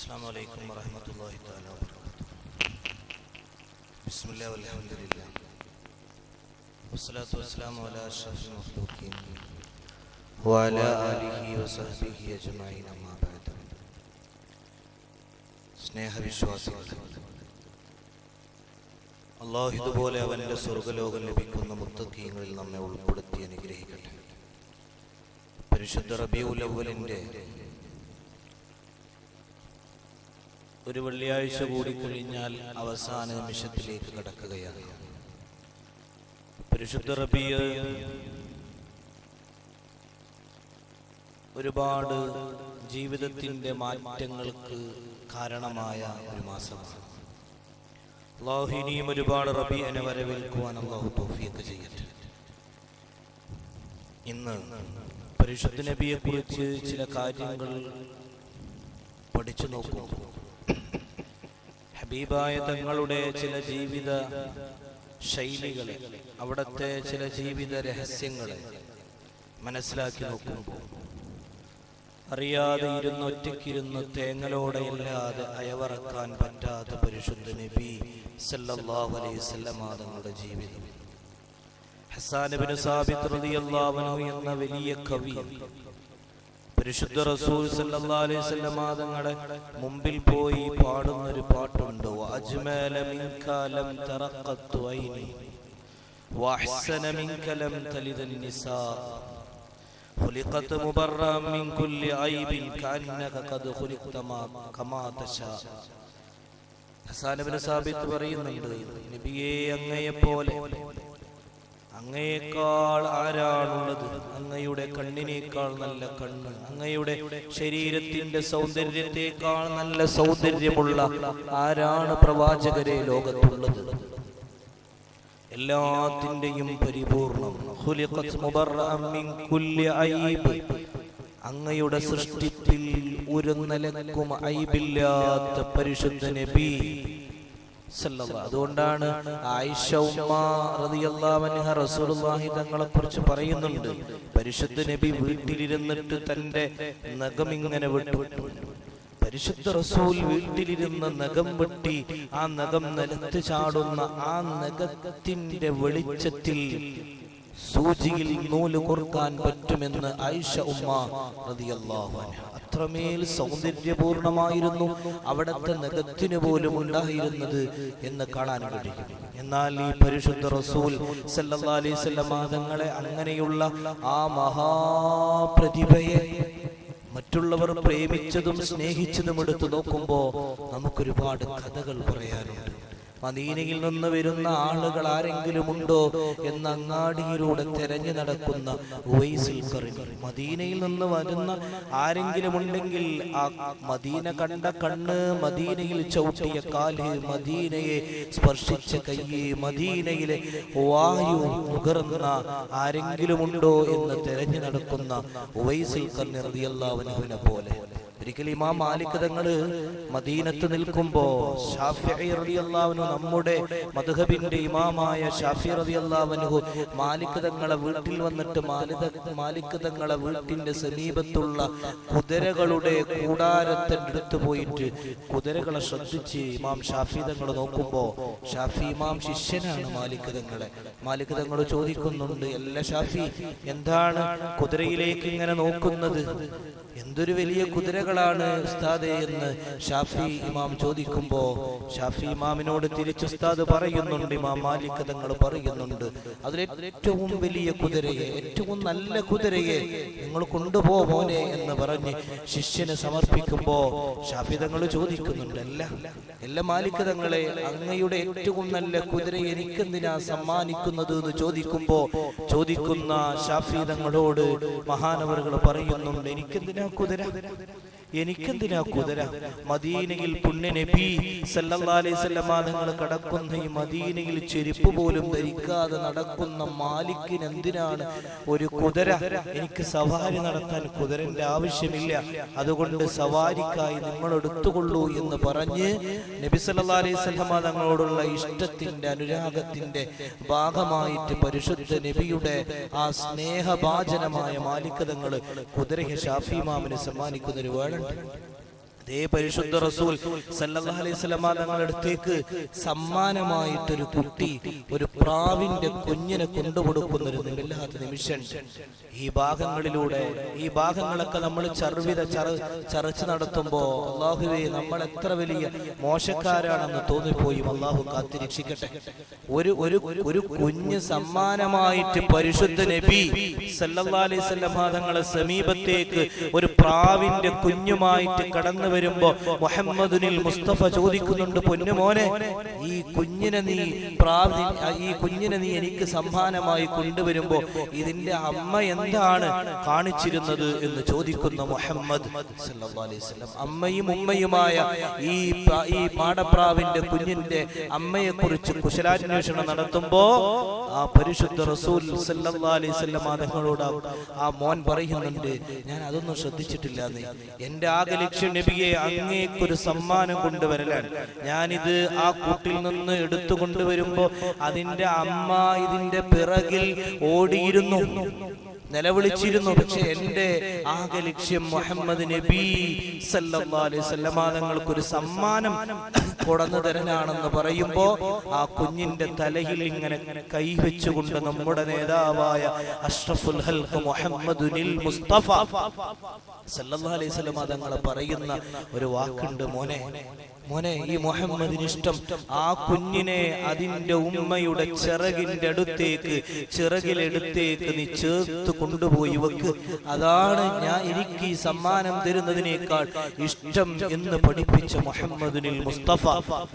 السلام عليكم ورحمة الله تعالى وبركاته بسم الله والحمد لله والصلاة والسلام على أشرف المخلوقين وعلى آله وصحبه أجمعين أما بعد സ്നേഹവിശ്വാസികൾ അള്ളാഹു ഇതുപോലെ അവന്റെ സ്വർഗലോകം ലഭിക്കുന്ന മുത്തക്കീങ്ങളിൽ നമ്മെ ഉൾപ്പെടുത്തി അനുഗ്രഹിക്കട്ടെ പരിശുദ്ധ റബിയുൽ ഒരു വെള്ളിയാഴ്ച കൂടി കഴിഞ്ഞാൽ അവസാന നിമിഷത്തിലേക്ക് കടക്കുകയാണ്. പരിശുദ്ധ റബിയ ഒരുപാട് ജീവിതത്തിന്റെ മാറ്റങ്ങൾക്ക് കാരണമായ ഒരു മാസമാണ്. അള്ളാഹു ഇനിയും ഒരുപാട് റബിയനെ വരവേൽക്കുവാൻ അള്ളാഹു തോഫിയൊക്കെ ചെയ്യട്ടെ. ഇന്ന് പരിശുദ്ധ നബിയെ കുറിച്ച് ചില കാര്യങ്ങൾ പഠിച്ചു നോക്കൂ ഹബീബായ തങ്ങളുടെ ചില ജീവിത ശൈലികളെ അവിടത്തെ ചില ജീവിത രഹസ്യങ്ങളെ മനസ്സിലാക്കി നോക്കുമ്പോൾ അറിയാതെ ഇരുന്ന് ഒറ്റയ്ക്കിരുന്ന് തേങ്ങലോടെയല്ലാതെ അയവറക്കാൻ പറ്റാത്ത പരിശുദ്ധ നബി സല്ലല്ലാഹു അലൈഹി വസല്ലമ തങ്ങളുടെ ജീവിതം. ഹസാനബിന് സാബിത് റളിയല്ലാഹു അൻഹു എന്ന വലിയ കവി പരിശുദ്ധ റസൂൽ സല്ലല്ലാഹു അലൈഹി വസല്ലമ തങ്ങളുടെ മുമ്പിൽ പോയി പാടുന്ന ഒരു പാട്ടുണ്ട് വഅജ്മല മിൻക ലം തറഖത്തു ഐനി വഅഹ്സന മിൻക ലം തലിദ നിസാ خلقت مبرا من كل عيب كأنك قد خلقت ما كما تشاء ഹസാനബിന് സാബിത്ത് പറയുന്നുണ്ട് നബിയെ അങ്ങയെ പോലെ അങ്ങയേക്കാൾ ആരാണുള്ളത്? അങ്ങയുടെ കണ്ണിനേക്കാൾ നല്ല കണ്ണ്. അങ്ങയുടെ ശരീരത്തിന്റെ സൗന്ദര്യത്തെക്കാൾ നല്ല സൗന്ദര്യമുള്ള ആരാണ് പ്രവാചകരെ ലോകത്തുള്ളത്? എല്ലാത്തിന്റെയും പരിപൂർണം. അങ്ങയുടെ സൃഷ്ടിപ്പിൽ ഒരു നിലക്കും ഐബില്ലാത്ത പരിശുദ്ധ നബി അതുകൊണ്ടാണ് ആയിഷ ഉമ്മ റസൂലുള്ളാഹി തങ്ങളെ കുറിച്ച് പറയുന്നുണ്ട്. പരിശുദ്ധ നബി വീട്ടിലിരുന്നിട്ട് തന്റെ നഖം ഇങ്ങനെ വിട്ടു. പരിശുദ്ധ റസൂൽ വീട്ടിലിരുന്ന് നഖം വെട്ടി ആ നഖം നിലത്ത് ചാടുന്ന ആ നഖത്തിന്റെ വെളിച്ചത്തിൽ സൂചിയിൽ നൂൽ കോർക്കാൻ പറ്റുമെന്ന് ആയിഷ ഉമ്മ റളിയല്ലാഹു അൻഹ അത്രമേൽ സൗന്ദര്യപൂർണമായിരുന്നു അവിടുത്തെ നഖത്തിന് പോലും ഉണ്ടായിരുന്നത് എന്ന് കാണാൻ കഴിയും. എന്നാൽ ഈ പരിശുദ്ധ റസൂൽ സല്ലല്ലാഹു അലൈഹി തങ്ങളെ അങ്ങനെയുള്ള ആ മഹാപ്രതിഭയെ മറ്റുള്ളവർ പ്രേമിച്ചതും സ്നേഹിച്ചതും എടുത്തു നോക്കുമ്പോ നമുക്കൊരുപാട് കഥകൾ പറയാനുണ്ട്. മദീനയിൽ നിന്ന് വരുന്ന ആളുകൾ ആരെങ്കിലും ഉണ്ടോ എന്ന് അങ്ങാടിയിലൂടെ തെരഞ്ഞു നടക്കുന്ന മദീനയിൽ നിന്ന് വരുന്ന ആരെങ്കിലും ഉണ്ടെങ്കിൽ ആ മദീന കണ്ട കണ്ണ് മദീനയിൽ ചവിട്ടിയ കാൽ മദീനയെ സ്പർശിച്ച കൈ മദീനയിലെ വായു നുകർന്ന ആരെങ്കിലും ഉണ്ടോ എന്ന് തെരഞ്ഞു നടക്കുന്ന ഉവൈസിൽ കർണി റളിയല്ലാഹുവിനെ പോലെ. ഒരിക്കൽ ഇമാം മാലിക് തങ്ങൾ മദീനത്ത് നിൽക്കുമ്പോ ഷാഫിഈ റളിയല്ലാഹു അൻഹു നമ്മുടെ മദ്ഹബിന്റെ ഇമാമായ ഷാഫി റളിയല്ലാഹു അൻഹു മാലിക് തങ്ങളെ വീട്ടിൽ വന്നിട്ട് മാലിത മാലിക് തങ്ങളെ വീട്ടിന്റെ സമീപത്തുള്ള കുതിരകളുടെ കൂടാരത്തെ എടുത്തു പോയിട്ട് കുതിരകളെ ശ്രദ്ധിച്ച് ഇമാം ഷാഫി തങ്ങൾ നോക്കുമ്പോ ഷാഫി ഇമാം ശിഷ്യനാണ് മാലിക് തങ്ങളെ. മാലിക് തങ്ങൾ ചോദിക്കുന്നുണ്ട് അല്ല ഷാഫി എന്താണ് കുതിരയിലേക്ക് ഇങ്ങനെ നോക്കുന്നത്? എന്തൊരു വലിയ കുതിരകളാണ് ഉസ്താദെ എന്ന് ഷാഫി ഇമാം ചോദിക്കുമ്പോ ഷാഫി ഇമാമിനോട് തിരിച്ച് ഉസ്താദ് പറയുന്നുണ്ട് ഇമാം മാലിക് തങ്ങൾ പറയുന്നുണ്ട് അതിൽ ഏറ്റവും വലിയ കുതിരയെ ഏറ്റവും നല്ല കുതിരയെ നിങ്ങൾ കൊണ്ടുപോ മോനെ എന്ന് പറഞ്ഞ് ശിഷ്യനെ സമർപ്പിക്കുമ്പോ ഷാഫി തങ്ങൾ ചോദിക്കുന്നുണ്ട് അല്ല എല്ലാ മാലിക് തങ്ങളെ അങ്ങയുടെ ഏറ്റവും നല്ല കുതിര എനിക്കെന്തിനാ സമ്മാനിക്കുന്നത്? എന്ന് ചോദിക്കുമ്പോ ചോദിക്കുന്ന ഷാഫി തങ്ങളോട് മഹാനവറുകൾ പറയുന്നുണ്ട് എനിക്കെന്തിനാ കുതിര എനിക്കെന്തിനാ കുതിര? മദീനയിൽ പുണ്യ നബി സല്ലല്ലാഹു അലൈഹി വസല്ലമ നിങ്ങൾ കടക്കുന്ന ഈ മദീനയിൽ ചെരുപ്പ് പോലും ധരിക്കാതെ നടക്കുന്ന മാലിക്കിന് എന്തിനാണ് ഒരു കുതിര? എനിക്ക് സവാരി നടത്താൻ കുതിരന്റെ ആവശ്യമില്ല. അതുകൊണ്ട് സവാരിക്കായി നിങ്ങൾ എടുത്തുകൊള്ളൂ എന്ന് പറഞ്ഞ് നബി സല്ലല്ലാഹു അലൈഹി വസല്ലമ തങ്ങളോടുള്ള ഇഷ്ടത്തിന്റെ അനുരാഗത്തിന്റെ ഭാഗമായിട്ട് പരിശുദ്ധ നബിയുടെ ആ സ്നേഹഭാചനമായ മാലിക്കതങ്ങൾ കുതിരയെ ഷാഫി സമ്മാനിക്കുന്നൊരു സമ്മാനിക്കുന്ന ഒരു വേളുണ്ട് അതേ പരിശുദ്ധ റസൂൽ സല്ലല്ലാഹു അലൈഹി വസല്ലമ തങ്ങളുടെ അടുത്തേക്ക് സമ്മാനമായിട്ടൊരു കുട്ടി ഒരു പ്രാവിന്റെ കുഞ്ഞിനെ കൊണ്ടുകൊടുക്കുന്ന ഒരു നിമില്ലാത്ത നിമിഷം ഈ ഭാഗങ്ങളിലൂടെ ഈ ഭാഗങ്ങളൊക്കെ നമ്മൾ ചർവിത ചർച്ച നടത്തുമ്പോ അള്ളാഹുവെ നമ്മൾ എത്ര വലിയ മോശക്കാരാണെന്ന് തോന്നിപ്പോയി അള്ളാഹു കാത്തിരക്ഷിക്കട്ടെ. ഒരു ഒരു ഒരു കുഞ്ഞ് സമ്മാനമായിട്ട് പരിശുദ്ധ നബി സല്ലല്ലാഹു അലൈഹി വസല്ലമ തങ്ങളെ സമീപത്തേക്ക് ഒരു പ്രാവിന്റെ കുഞ്ഞുമായിട്ട് കടന്നു വരുമ്പോ മുഹമ്മദുനിൽ മുസ്തഫ ചോദിക്കുന്നുണ്ട് പൊന്നുമോനെ ഈ കുഞ്ഞിനെ നീ പ്രാർത്ഥി ഈ കുഞ്ഞിനെ നീ എനിക്ക് സമ്മാനമായി കൊണ്ടുവരുമ്പോ ഇതിന്റെ അമ്മ എന്താണ് കാണിച്ചിരുന്നത്? എന്ന് ചോദിക്കുന്ന മുഹമ്മദ് അമ്മയും ഉമ്മയുമായ ഈ ഈ പാടപ്രാവിന്റെ കുഞ്ഞിന്റെ അമ്മയെ കുറിച്ച് കുശലാന്വേഷണം നടത്തുമ്പോ ആ പരിശുദ്ധ റസൂൽ തങ്ങളോട് ആ- മോൻ പറയുന്നുണ്ട് ഞാൻ അതൊന്നും ശ്രദ്ധിച്ചിട്ടില്ല എന്റെ ആകെ ലക്ഷ്യം നബിയെ അങ്ങേക്കൊരു സമ്മാനം കൊണ്ടുവരലാണ്. ഞാനിത് ആ കൂട്ടിൽ നിന്ന് എടുത്തു കൊണ്ടുവരുമ്പോ അതിന്റെ അമ്മ ഇതിന്റെ പിറകിൽ ഓടിയിരുന്നു. നിലവിളിച്ചിരുന്നു. പക്ഷെ എന്റെ ആകെ ലക്ഷ്യം മുഹമ്മദ് നബി തങ്ങൾക്കൊരു സമ്മാനം കൊടന്നു തരനാണെന്ന് പറയുമ്പോ ആ കുഞ്ഞിന്റെ തലയിൽ ഇങ്ങനെ കൈവച്ചുകൊണ്ട് നമ്മുടെ നേതാവായ അഷ്റഫുൽ ഹൽഖ് മുഹമ്മദുനിൽ മുസ്തഫ സല്ലല്ലാഹു അലൈഹി വസല്ലമ തങ്ങൾ പറയുന്ന ഒരു വാക്കുണ്ട് മോനെ. മോനെ ഈ മുഹമ്മദിന് ഇഷ്ടം. ആ കുഞ്ഞിനെ അതിന്റെ ഉമ്മയുടെ ചിറകിന്റെ അടുത്തേക്ക് ചിറകിലെടുത്തേക്ക് നീ ചേർത്ത് കൊണ്ടുപോയി വെക്ക്. അതാണ് ഞാൻ എനിക്ക് ഈ സമ്മാനം തരുന്നതിനേക്കാൾ ഇഷ്ടം എന്ന് പഠിപ്പിച്ച മുഹമ്മദിനിൽ മുസ്തഫ.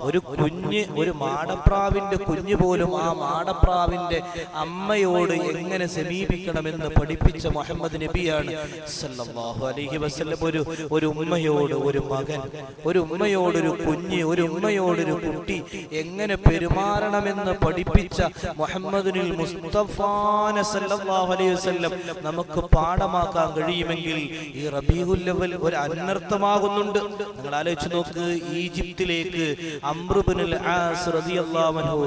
ഒരു കുഞ്ഞ് ഒരു മാടപ്രാവിന്റെ കുഞ്ഞ് പോലും ആ മാടപ്രാവിന്റെ അമ്മയോട് എങ്ങനെ സമീപിക്കണമെന്ന് പഠിപ്പിച്ച മുഹമ്മദ് നബിയാണ് അലൈഹി വസല്ലം. ഒരു ഒരു ഉമ്മയോട് ഒരു മകൻ. ഒരു ഉമ്മയോട് ഒരു കുഞ്ഞ് ഒരു ഉമ്മയോടൊരു കുട്ടി എങ്ങനെ പെരുമാറണമെന്ന് പഠിപ്പിച്ച മുഹമ്മദിനിൽ മുസ്തഫാന സല്ലല്ലാഹു അലൈഹി വസല്ലം നമുക്ക് പാഠമാക്കാൻ കഴിയുമെങ്കിൽ ഈ റബീഹുൽ അവൽ ഒരു അനർത്ഥമാകുന്നുണ്ട്. നിങ്ങൾ ആലോചിച്ച് നോക്ക് ഈജിപ്തിലേക്ക് ആസ് റളിയല്ലാഹു അൻഹു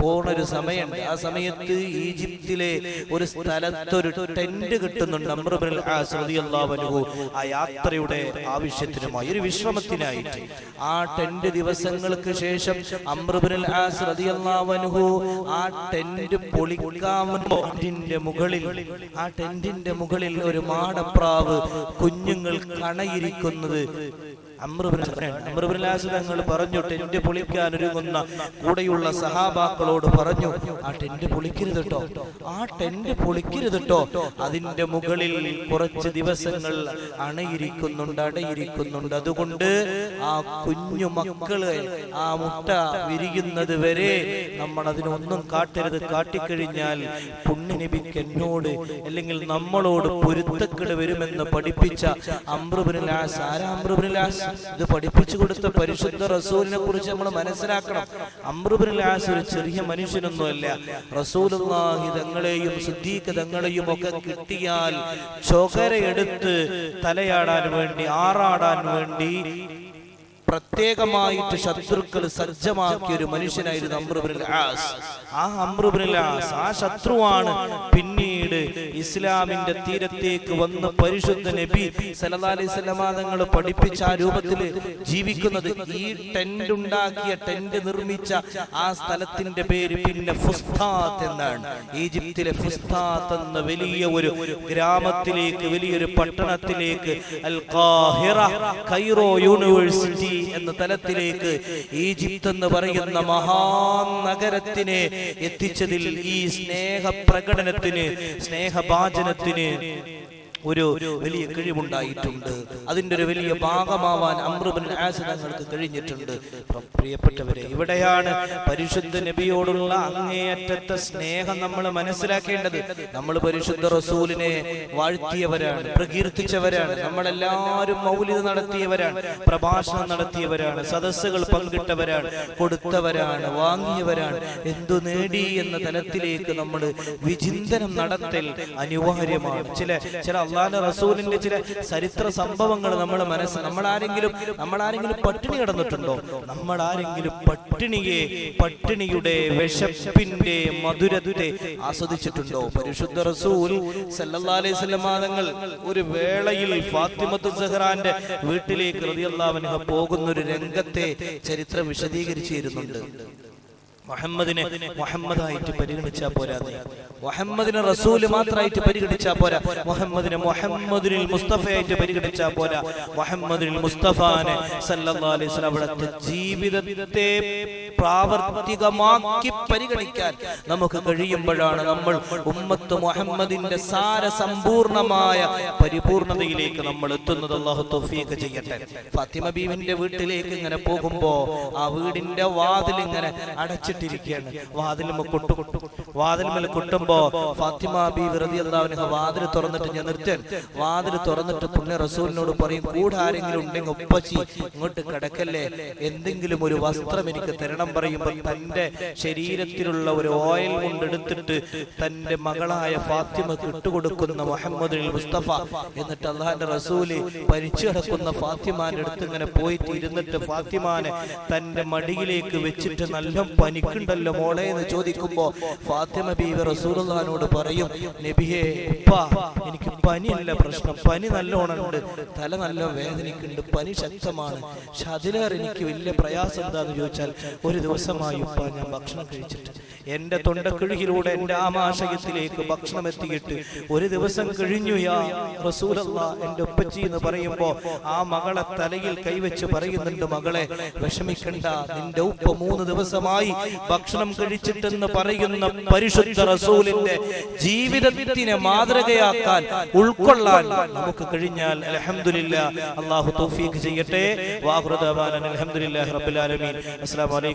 പോണ ഒരു സമയമുണ്ട്. ആ സമയത്ത് ഈജിപ്തിലെ ഒരു സ്ഥലത്തൊരു ടെന്റ് കിട്ടുന്നുണ്ട് അമ്രുബിനുൽ ആസ് റളിയല്ലാഹു അൻഹു. ആ യാത്രയുടെ ആവശ്യത്തിനുമായി ഒരു വിശ്രമത്തിനായിട്ട്. ആ ടെന്റ് ദിവസങ്ങൾക്ക് ശേഷം അമ്രുബിനുൽ ആസ് റളിയല്ലാഹു അൻഹു ആ ടെന്റ് പൊളിക്കാൻ ടെന്റിന്റെ മുകളിൽ ആ ടെന്റിന്റെ മുകളിൽ ഒരു മാടപ്രാവ് കുഞ്ഞുങ്ങൾ കണയിരിക്കുന്നത്. തങ്ങൾ പറഞ്ഞു ടെന്റ് പൊളിക്കാൻ ഒരുങ്ങുന്ന കൂടെയുള്ള സഹാബാക്കളോട് പറഞ്ഞു ആ ടെന്റ് പൊളിക്കരുത് കേട്ടോ ആ ടെന്റ് പൊളിക്കരുത് കേട്ടോ അതിന്റെ മുകളിൽ കുറച്ച് ദിവസങ്ങൾ അണയിരിക്കുന്നുണ്ട് അടയിരിക്കുന്നുണ്ട്. അതുകൊണ്ട് ആ കുഞ്ഞു മക്കൾ ആ മുട്ട വിരിയുന്നത് വരെ നമ്മൾ അതിനൊന്നും കാട്ടരുത്. കാട്ടിക്കഴിഞ്ഞാൽ പുണ്യനബിക്ക് എന്നോട് അല്ലെങ്കിൽ നമ്മളോട് പൊരുത്തക്കെട് വരുമെന്ന് പഠിപ്പിച്ച അമ്രുബിനുലാസ് ആരാ അമ്രുബിനുലാസ് ഇത് പഠിപ്പിച്ചു കൊടുത്ത പരിശുദ്ധ റസൂലിനെ കുറിച്ച് നമ്മൾ മനസ്സിലാക്കണം. അമ്രുബിനുലാസ് ഒരു ചെറിയ മനുഷ്യനൊന്നുമല്ല. റസൂലുള്ളാഹി തങ്ങളെയും സിദ്ദീഖ് തങ്ങളെയും ഒക്കെ കിട്ടിയാൽ ചൊകരയെടുത്ത് തലയാടാൻ വേണ്ടി ആറാടാൻ വേണ്ടി പ്രത്യേകമായിട്ട് ശത്രുക്കൾ സജ്ജമാക്കിയ ഒരു മനുഷ്യനായിരുന്നു അമ്രുബിൻ ആ അമ്രുബിൻ ആ ശത്രുവാണ്. പിന്നീട് ഇസ്ലാമിന്റെ തീരത്തേക്ക് വന്ന് പരിശുദ്ധ നബി സല്ലല്ലാഹു അലൈഹി വസല്ലമ തങ്ങൾ പഠിപ്പിച്ച ആ രൂപത്തിൽ ജീവിക്കുന്നത് ഈ ടെന്റ് ഉണ്ടാക്കിയ ടെന്റ് നിർമ്മിച്ച ആ സ്ഥലത്തിന്റെ പേര് പിന്നെ ഫുസ്താത്ത് എന്നാണ്. ഈജിപ്തിലെ ഫുസ്താത്ത് എന്ന വലിയ ഒരു ഗ്രാമത്തിലേക്ക് വലിയൊരു പട്ടണത്തിലേക്ക് അൽ കാഹിറ കൈറോ യൂണിവേഴ്സിറ്റി എന്ന തലത്തിലേക്ക് ഈജിപ്ത് എന്ന് പറയുന്ന മഹാനഗരത്തിനെ എത്തിച്ചതിൽ ഈ സ്നേഹ പ്രകടനത്തിന് സ്നേഹഭാചനത്തിന് ഒരു വലിയ കഴിവുണ്ടായിട്ടുണ്ട്. അതിന്റെ ഒരു വലിയ ഭാഗമാവാൻ അമൃബിൻ ആസനങ്ങൾക്ക് കഴിഞ്ഞിട്ടുണ്ട്. പ്രിയപ്പെട്ടവരെ ഇവിടെയാണ് പരിശുദ്ധ നബിയോടുള്ള അങ്ങേയറ്റത്തെ സ്നേഹം നമ്മൾ മനസ്സിലാക്കേണ്ടത്. നമ്മൾ പരിശുദ്ധ റസൂലിനെ വാഴ്ത്തിയവരാണ് പ്രകീർത്തിച്ചവരാണ്. നമ്മളെല്ലാവരും മൗലിക നടത്തിയവരാണ് പ്രഭാഷണം നടത്തിയവരാണ് സദസ്സുകൾ പങ്കിട്ടവരാണ് കൊടുത്തവരാണ് വാങ്ങിയവരാണ്. എന്തു നേടി എന്ന തലത്തിലേക്ക് നമ്മൾ വിചിന്തനം നടത്തൽ അനിവാര്യമാണ്. ചില ചില അള്ളാന്റെ റസൂലിന്റെ ചില ചരിത്ര സംഭവങ്ങൾ നമ്മൾ മനസ്സ് നമ്മൾ ആരെങ്കിലും നമ്മൾ ആരെങ്കിലും പട്ടിണി കിടന്നിട്ടുണ്ടോ? നമ്മൾ ആരെങ്കിലും പട്ടിണിയെ പട്ടിണിയുടെ വിശപ്പിന്റെ മധുരത്തെ ആസ്വദിച്ചിട്ടുണ്ടോ? പരിശുദ്ധ റസൂൽ തങ്ങൾ ഒരു വേളയിൽ ഫാത്തിമത്തു സഹ്റാന്റെ വീട്ടിലേക്ക് റളിയല്ലാഹു അൻഹ പോകുന്ന ഒരു രംഗത്തെ ചരിത്രം വിശദീകരിച്ചിരുന്നുണ്ട്. മുഹമ്മദിനെ മുഹമ്മദായിട്ട് പരിഗണിച്ചാ പോരാ മുഹമ്മദിനെ റസൂൽ മാത്രമായിട്ട് പരിഗണിച്ചാ പോരാ. മുഹമ്മദിനെ മുഹമ്മദിനിൽ മുസ്തഫയായിട്ട് പരിഗണിച്ചാ പോരാ. മുഹമ്മദിനിൽ മുസ്തഫാനെ സല്ലല്ലാഹു അലൈഹി വസല്ലം അവിടുത്തെ ജീവിതത്തെ പ്രാവർത്തികമാക്കി പരിഗണിക്കാൻ നമുക്ക് കഴിയുമ്പോഴാണ് നമ്മൾ ഉമ്മത്ത് മുഹമ്മദിന്റെ സാര സമ്പൂർണമായ പരിപൂർണതയിലേക്ക് നമ്മൾ എത്തുന്നത്. ചെയ്യട്ടെ. ഫാത്തിമ ബീവിന്റെ വീട്ടിലേക്ക് ഇങ്ങനെ പോകുമ്പോ ആ വീടിന്റെ വാതിൽ ഇങ്ങനെ അടച്ചിട്ടിരിക്കുകയാണ്. വാതിൽ കൊട്ടു. വാതിൽ കൊട്ടുമ്പോ ഫാത്തിമ ബീവി റളിയല്ലാഹു വാതിൽ തുറന്നിട്ട് ഞാൻ നിർത്തൻ വാതിൽ തുറന്നിട്ട് പുണ്യ റസൂലിനോട് പറയും കൂടെ ആരെങ്കിലും ഉണ്ടെങ്കിൽ ഒപ്പച്ചി ഇങ്ങോട്ട് കിടക്കല്ലേ? എന്തെങ്കിലും ഒരു വസ്ത്രം എനിക്ക് തരണം. പറയുമ്പോൾ തന്റെ ശരീരത്തിലുള്ള ഒരു ഓയിൽ കൊണ്ടെടുത്തിട്ട് തന്റെ മകളായ ഫാത്തിമക്ക് ഇട്ടുകൊടുക്കുന്ന മുഹമ്മദ് മുസ്തഫ. എന്നിട്ട് അള്ളാഹാന്റെ റസൂൽ പരിച്ചു കിടക്കുന്ന ഫാത്തിമാന്റെ അടുത്ത് ഇങ്ങനെ പോയിട്ട് ഇരുന്നിട്ട് ഫാത്തിമാനെ തന്റെ മടിയിലേക്ക് വെച്ചിട്ട് നല്ല പനിക്കുണ്ടല്ലോ മോളെ എന്ന് ചോദിക്കുമ്പോ ഫാത്തിമ ബീവി റസൂലോട് പറയും നബിയേ ഉപ്പ എനിക്ക് പനിയല്ല പ്രശ്നം. പനി നല്ലോണം ഉണ്ട് തല നല്ല വേദനയ്ക്കുണ്ട്. പനി ശക്തമാണ്. പക്ഷെ അതിലേറെ എനിക്ക് വലിയ പ്രയാസം എന്താന്ന് ചോദിച്ചാൽ ഒരു ദിവസമായി ഉപ്പ ഞാൻ ഭക്ഷണം കഴിച്ചിട്ട് എന്റെ തൊണ്ടക്കിഴുകിലൂടെ എന്റെ ആമാശയത്തിലേക്ക് ഭക്ഷണം എത്തിയിട്ട് ഒരു ദിവസം കഴിഞ്ഞു യാ റസൂലല്ല എന്റെ ഉപ്പച്ചി എന്ന് പറയുമ്പോ ആ മകളെ തലയിൽ കൈവച്ച് പറയുന്നുണ്ട് മകളെ വിഷമിക്കണ്ട നിന്റെ ഉപ്പ മൂന്ന് ദിവസമായി ഭക്ഷണം കഴിച്ചിട്ടെന്ന് പറയുന്ന പരിശുദ്ധ റസൂലിന്റെ ജീവിതത്തിനെ മാതൃകയാക്കാൻ ഉൾക്കൊള്ളാൻ നമുക്ക് കഴിഞ്ഞാൽ അലഹമില്ല അള്ളാഹു തൗഫീഖ് ചെയ്യട്ടെ. വാഹുദാൻ അലഹമുല്ലാ ആലമീൻ. അസ്സലാമു